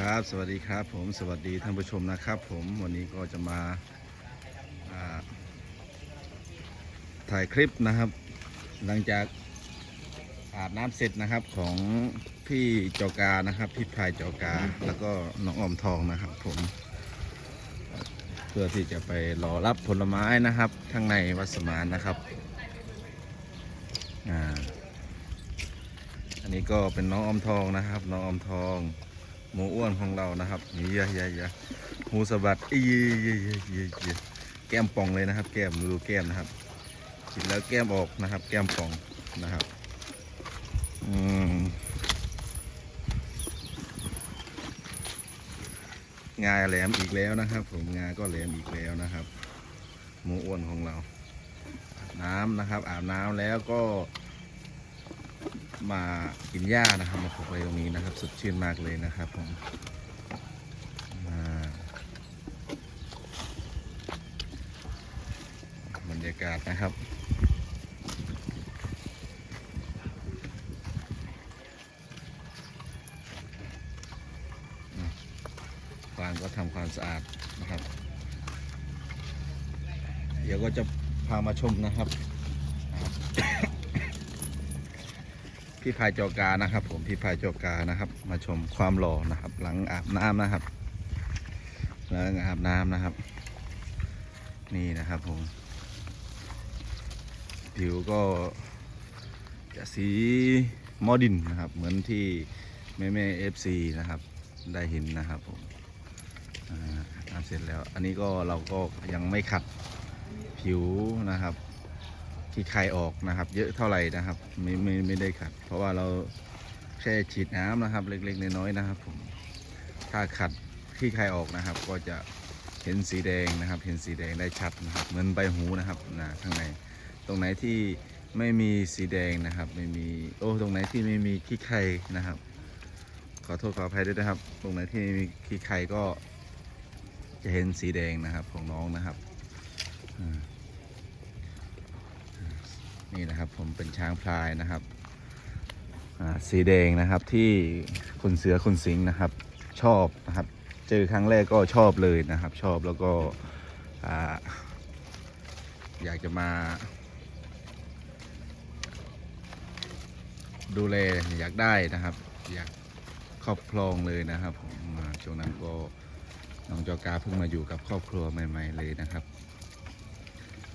ครับ สวัสดีครับผมสวัสดีท่านผู้ชมนะครับ ผมวันนี้ก็จะมาาถ่ายคลิปนะครับ หลังจากอาบน้ำเสร็จนะครับของพี่จอกานะครับพี่พายจอกา แล้วก็น้องอมทองนะครับ ผม เพื่อที่จะไปรอรับผลไม้นะครับข้างในวัดสมานนะครับอ่าอันนี้ก็เป็นน้องอมทองนะครับ น้องอมทอง หมูอ้วนของเรานะครับนี่ยะยะยะหูสะบัดอีเยเยเยเยเยแก้มป่องเลยนะครับ แก้มดูแก้มนะครับกินแล้วแก้มออกนะครับ แก้มป่องนะครับอืมงาแหลมอีกแล้วนะครับ ผมงาก็แหลมอีกแล้วนะครับ หมูอ้วนของเรา น้ำนะครับ อาบน้ำแล้วก็ มากินหญ้านะครับมาผูกไว้ตรงนี้นะครับ สดชื่นมากเลยนะครับผมอ่าบรรยากาศนะครับฟางก็ทำความสะอาดนะครับ เดี๋ยวก็จะพามาชมนะครับ พี่พายจอกานะครับ ผมพี่พายจอกานะครับ มาชมความหล่อนะครับ หลังอาบน้ำนะครับหลังอาบน้ำนะครับ นี่นะครับผม ผิวก็จะสีมอดินนะครับ เหมือนที่แม่แม่เอฟซีนะครับ ได้เห็นนะครับผมอาบน้ำเสร็จแล้ว อันนี้ก็เราก็ยังไม่ขัดผิวนะครับ ขี้ไครออกนะครับ เยอะเท่าไหร่นะครับ ไม่ไม่ไม่ได้ขัด เพราะว่าเราแค่ฉีดน้ำนะครับ เล็กๆน้อยๆนะครับ ผมถ้าขัดขี้ไครออกนะครับ ก็จะเห็นสีแดงนะครับ เห็นสีแดงได้ชัดนะครับเหมือนใบหูนะครับนะข้างใน ตรงไหนที่ไม่มีสีแดงนะครับ ไม่มีโอ้ตรงไหนที่ไม่มีขี้ไครนะครับ ขอโทษขออภัยด้วยนะครับ ตรงไหนที่ไม่มีขี้ไครก็จะเห็นสีแดงนะครับของน้องนะครับอ่า นี่นะครับผมเป็นช้างพลายนะครับสีแดงนะครับที่คุณเสือคุณสิงห์นะครับชอบนะครับ เจอครั้งแรกก็ชอบเลยนะครับ ชอบแล้วก็อ่าอยากจะมา ดูแลอยากได้นะครับ อยากครอบครองเลยนะครับผมอ่าช่วงนั้นก็น้องจอกาเพิ่งมาอยู่กับครอบครัวใหม่ ๆ เลยนะครับ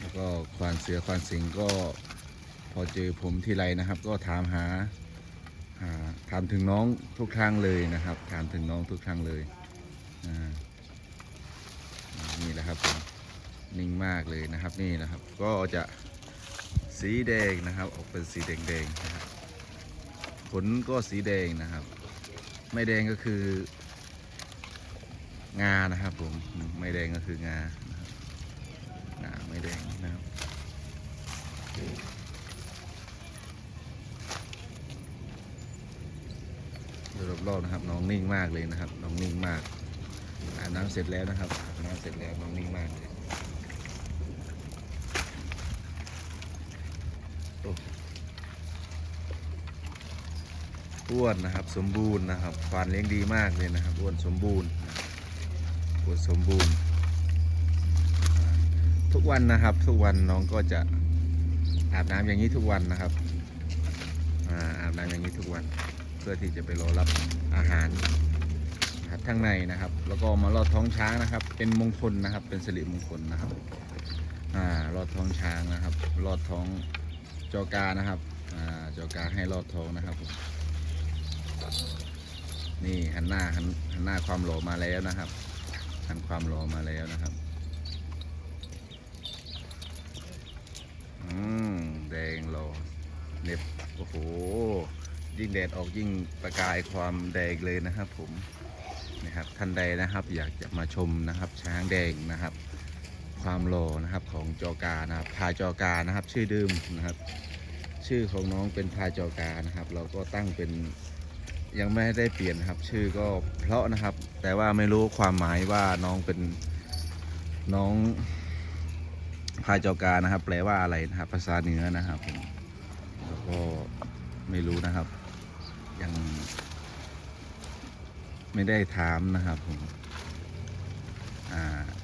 แล้วก็ควานเสือควานสิงห์ก็ อเจอผมทีไรนะครับ ก็ถามหาถามถึงน้องทุกครั้งเลยนะครับ ถามถึงน้องทุกครั้งเลยนี่แหละครับผมนิ่งมากเลยนะครับนี่นะครับ ก็จะสีแดงนะครับออกเป็นสีแดงๆนะครับขนก็สีแดงนะครับ ไม่แดงก็คืองานะครับผมไม่แดงก็คืองานะครับหนาไม่แดงนะครับ รอบๆนะครับ น้องนิ่งมากเลยนะครับ น้องนิ่งมากอาบน้ำเสร็จแล้วนะครับอาบน้ำเสร็จแล้วน้องนิ่งมากเลยโอ้วนนะครับสมบูรณ์นะครับควานเลี้ยงดีมากเลยนะครับอ้วนสมบูรณ์อ้วนสมบูรณ์ ทุกวันนะครับ ทุกวันน้องก็จะอาบน้ำอย่างนี้ทุกวันนะครับอาอาบน้ำอย่างนี้ทุกวัน พื่อที่จะไปรอรับอาหารนะครับข้างในนะครับ แล้วก็มาลอดท้องช้างนะครับ เป็นมงคลนะครับ เป็นสิริมงคลนะครับอ่ารอดท้องช้างนะครับรอดท้องจอกานะครับอ่าจอกาให้รอดท้องนะครับผมนี่หันหน้าหันหันหน้าความหล่อมาแล้วนะครับ หันความหล่อมาแล้วนะครับอืมแดงรอเน็บโอ้โห ยิ่งแดดออกยิ่งประกายความแดงเลยนะครับผมนะครับท่านใดนะครับอยากจะมาชมนะครับช้างแดงนะครับ ความหล่อนะครับของจอกานะครับพาจอกานะครับชื่อเดิมนะครับ ชื่อของน้องเป็นพาจอกานะครับ เราก็ตั้งเป็นยังไม่ได้เปลี่ยนครับ ชื่อก็เพราะนะครับ แต่ว่าไม่รู้ความหมายว่าน้องเป็นน้องพายจอกานะครับ แปลว่าอะไรนะครับ ภาษาเหนือนะครับผมแล้วก็ไม่รู้นะครับ ยัง ไม่ได้ถามนะครับผม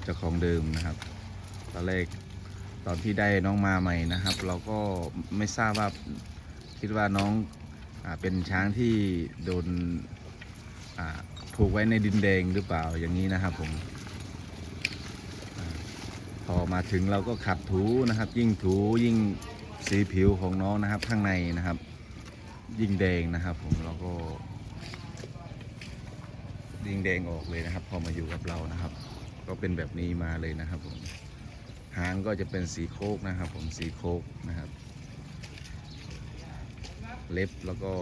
เจ้าของเดิมนะครับ ตอนแรกตอนที่ได้น้องมาใหม่นะครับ เราก็ไม่ทราบว่าคิดว่าน้องอเป็นช้างที่โดนผูกไว้ในดินแดงหรือเปล่าอย่างนี้นะครับผมพอมาถึงเราก็ขัดถูนะครับ ยิ่งถูยิ่งสีผิวของน้องนะครับข้างในนะครับ ยิงแดงนะครับ ผมเราก็ ยิงแดงออกเลยนะครับ พอมาอยู่กับเรานะครับ ก็เป็นแบบนี้มาเลยนะครับ ผมหางก็จะเป็นสีโคกนะครับ ผมสีโคกนะครับ เล็บแล้วก็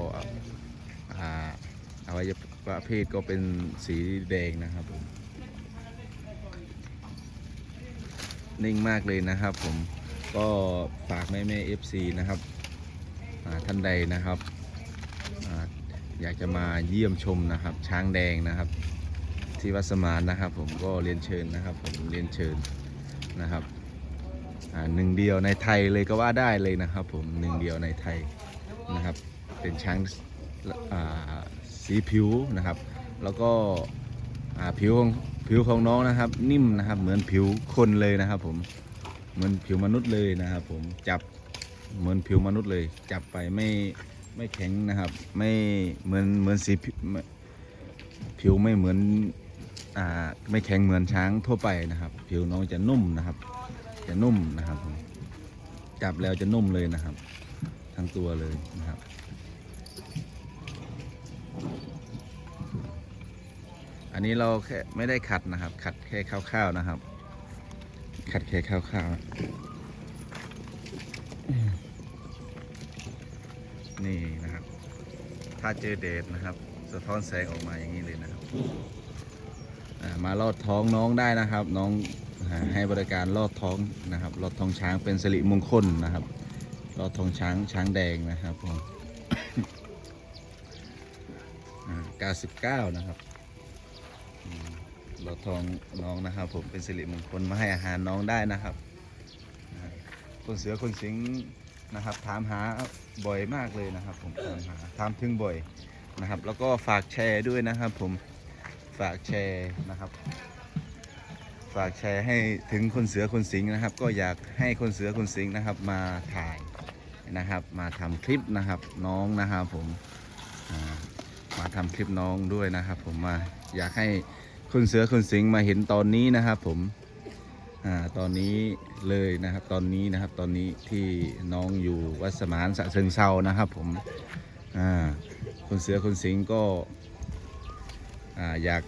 อาอวัยวะเพศก็เป็นสีแดงนะครับผมนิ่งมากเลยนะครับ ผมก็ฝากแม่แม่เอฟซีนะครับท่านใดนะครับ อยากจะมาเยี่ยมชมนะครับ ช้างแดงนะครับ ที่วัดสมานนะครับ ผมก็เรียนเชิญนะครับ ผมเรียนเชิญนะครับหนึ่งเดียวในไทยเลยก็ว่าได้เลยนะครับ ผมหนึ่งเดียวในไทยนะครับ เป็นช้างาสีผิวนะครับ แล้วก็ผิวของผิวของน้องนะครับ นิ่มนะครับ เหมือนผิวคนเลยนะครับ ผมเหมือนผิวมนุษย์เลยนะครับ ผมจับเหมือนผิวมนุษย์เลย จับไปไม่ ไม่แข็งนะครับ ไม่เหมือนเหมือนสีผิวไม่เหมือนอ่าไม่แข็งเหมือนช้างทั่วไปนะครับ ผิวน้องจะนุ่มนะครับ จะนุ่มนะครับจับแล้วจะนุ่มเลยนะครับ ทั้งตัวเลยนะครับอันนี้เราแค่ไม่ได้ขัดนะครับ ขัดแค่คร่าวๆนะครับ ขัดแค่คร่าวๆ นี่นะครับ ถ้าเจอแดดนะครับ สะท้อนแสงออกมาอย่างนี้เลยนะครับมาลอดท้องน้องได้นะครับ น้องให้บริการลอดท้องนะครับลอดท้องช้างเป็นสิริมงคลนะครับลอดท้องช้างช้างแดงนะครับผมอ่า99 นะครับลอดท้องน้องนะครับ ผมเป็นสิริมงคลมาให้อาหารน้องได้นะครับคนเสือคนสิงห์ นะครับ ถามหาบ่อยมากเลยนะครับ ผมถามหาถามถึงบ่อยนะครับ แล้วก็ฝากแชร์ด้วยนะครับ ผมฝากแชร์นะครับ ฝากแชร์ให้ถึงคนเสือคนสิงนะครับ ก็อยากให้คนเสือคนสิงนะครับ มาถ่ายนะครับ มาทำคลิปนะครับน้องนะครับ ผมมาทำคลิปน้องด้วยนะครับ ผมมาอยากให้คนเสือคนสิงมาเห็นตอนนี้นะครับ ผม อ่าตอนนี้เลยนะครับตอนนี้นะครับตอนนี้ที่น้องอยู่วัดสมานสะเชิงเซานะครับผมอ่าคนเสือคนสิงก็อ่าอยาก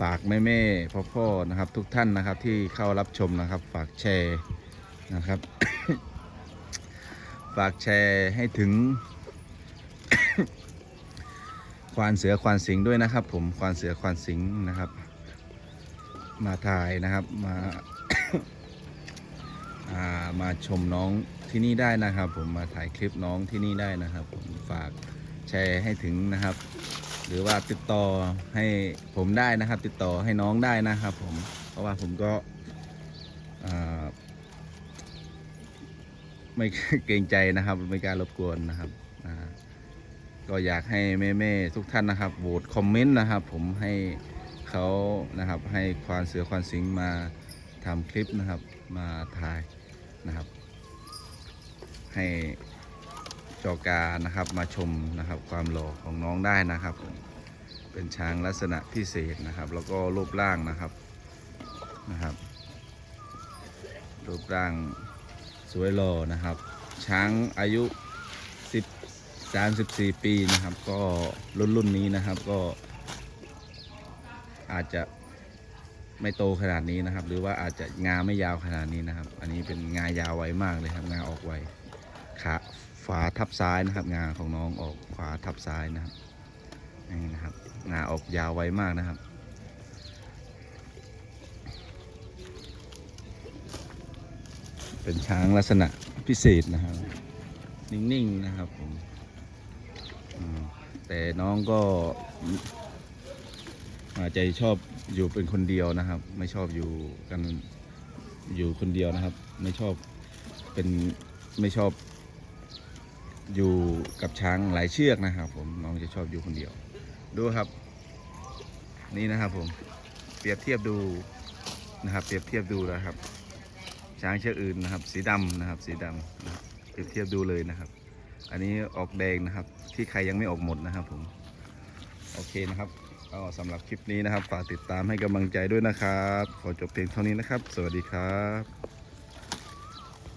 ฝากแม่แม่พ่อพ่อนะครับทุกท่านนะครับที่เข้ารับชมนะครับ ฝากแชร์นะครับ ฝากแชร์ให้ถึง ควานเสือควานสิงด้วยนะครับ ผมควานเสือควานสิงนะครับ มาถ่ายนะครับมาามาชมน้องที่นี่ได้นะครับ ผมมาถ่ายคลิปน้องที่นี่ได้นะครับ ผมฝากแชร์ให้ถึงนะครับ หรือว่าติดต่อให้ผมได้นะครับ ติดต่อให้น้องได้นะครับ ผมเพราะว่าผมก็ไม่เกรงใจนะครับ ไม่กล้ารบกวนนะครับก็อยากให้แม่ๆทุกท่านนะครับโหวตคอมเมนต์นะครับ ผมให้ เขานะครับให้ควานเสือควานสิงมาทำคลิปนะครับมาถ่ายนะครับ ให้จอการนะครับมาชมนะครับความหล่อของน้องได้นะครับ เป็นช้างลักษณะพิเศษนะครับ แล้วก็รูปร่างนะครับนะครับ รูปร่างสวยหล่อนะครับ ช้างอายุ10 34 ปีนะครับ ก็รุ่นรุ่นนี้นะครับก็ อาจจะไม่โตขนาดนี้นะครับ หรือว่าอาจจะงาไม่ยาวขนาดนี้นะครับ อันนี้เป็นงายาวไวมากเลยครับ งาออกไวขาฝาทับซ้ายนะครับ งาของน้องออกฝาทับซ้ายนะครับนี่นะครับ งาออกยาวไวมากนะครับเป็นช้างลักษณะพิเศษนะครับ นิ่งๆนะครับผมอืมแต่น้องก็ ใจชอบอยู่เป็นคนเดียวนะครับ ไม่ชอบอยู่กันอยู่คนเดียวนะครับ ไม่ชอบเป็นไม่ชอบอยู่กับช้างหลายเชือกนะครับ ผมน้องจะชอบอยู่คนเดียว ดูครับ นี่นะครับผมเปรียบเทียบดูนะครับ เปรียบเทียบดูนะครับ ช้างเชือกอื่นนะครับ สีดำนะครับ สีดำนะเปรียบเทียบดูเลยนะครับ อันนี้ออกแดงนะครับ ที่ใครยังไม่ออกหมดนะครับผม โอเคนะครับ ก็สำหรับคลิปนี้นะครับ ฝากติดตามให้กำลังใจด้วยนะครับ ขอจบเพียงเท่านี้นะครับ สวัสดีครับ